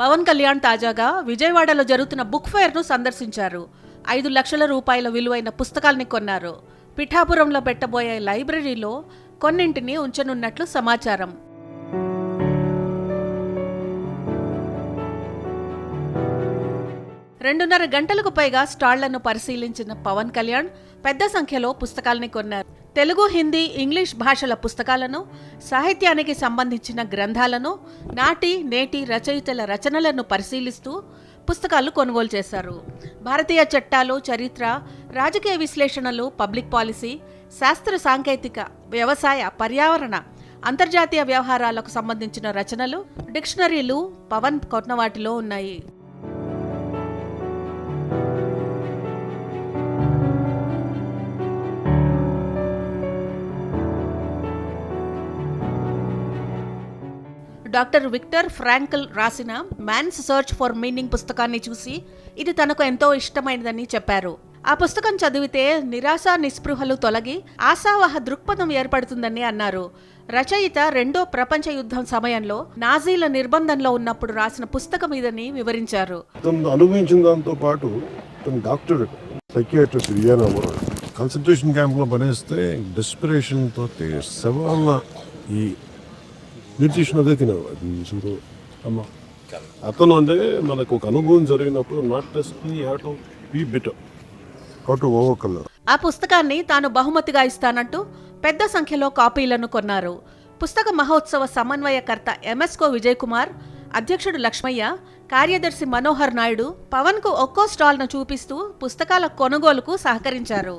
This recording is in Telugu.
పవన్ కళ్యాణ్ తాజాగా విజయవాడలో జరుగుతున్న బుక్ ఫెయిర్ను సందర్శించారు. ఐదు లక్షల రూపాయల విలువైన పుస్తకాల్ని కొన్నారు. పిఠాపురంలో పెట్టబోయే లైబ్రరీలో కొన్నింటిని ఉంచనున్నట్లు సమాచారం. రెండున్నర గంటలకు పైగా స్టాళ్ళను పరిశీలించిన పవన్ కళ్యాణ్ పెద్ద సంఖ్యలో పుస్తకాల్ని కొన్నారు. తెలుగు హిందీ ఇంగ్లీష్ భాషల పుస్తకాలను సాహిత్యానికి సంబంధించిన గ్రంథాలను నాటి నేటి రచయితల రచనలను పరిశీలిస్తూ పుస్తకాలు కొనుగోలు చేశారు. భారతీయ చట్టాలు చరిత్ర రాజకీయ విశ్లేషణలు పబ్లిక్ పాలసీ శాస్త్ర సాంకేతిక వ్యవసాయ పర్యావరణ అంతర్జాతీయ వ్యవహారాలకు సంబంధించిన రచనలు డిక్షనరీలు పవన్ కొన్న వాటిలో ఉన్నాయి. డాక్టర్ విక్టర్ ఫ్రాంకల్ రాసిన మ్యాన్స్ సర్చ్ ఫర్ మీనింగ్ పుస్తకాన్ని చూసి ఇది తనకు ఎంతో ఇష్టమైనదని చెప్పారు. ఆ పుస్తకం చదివితే నిరాశ నిస్పృహలు తొలగి ఆశావహ దృక్పథం ఏర్పడుతుందని అన్నారు. రచయిత రెండో ప్రపంచ యుద్ధం సమయంలో నాజీల నిర్బంధంలో ఉన్నప్పుడు రాసిన పుస్తకం ఇదని వివరించారు. అనుభవించిన దాంతో పాటు డాక్టర్ సైకియాట్రిస్ట్ వియనా కాన్సన్ట్రేషన్ పనిస్తే డిస్పిరేషన్ తోటి సవాళ్ళ ఈ న్యూట్రిషన్ అదే తినేవాడు అది చూడు. అమ్మ. అతను అంటే మనకు ఒక అనుభవం జరిగినప్పుడు not test have to be better how to overcome ఆ పుస్తకాన్ని తాను బహుమతిగా ఇస్తానంటూ పెద్ద సంఖ్యలో కాపీలను కొన్నారు. పుస్తక మహోత్సవ సమన్వయకర్త ఎంఎస్కో విజయ్ కుమార్ అధ్యక్షుడు లక్ష్మయ్య కార్యదర్శి మనోహర్ నాయుడు పవన్కు ఒక్కో స్టాల్ను చూపిస్తూ పుస్తకాల కొనుగోలుకు సహకరించారు.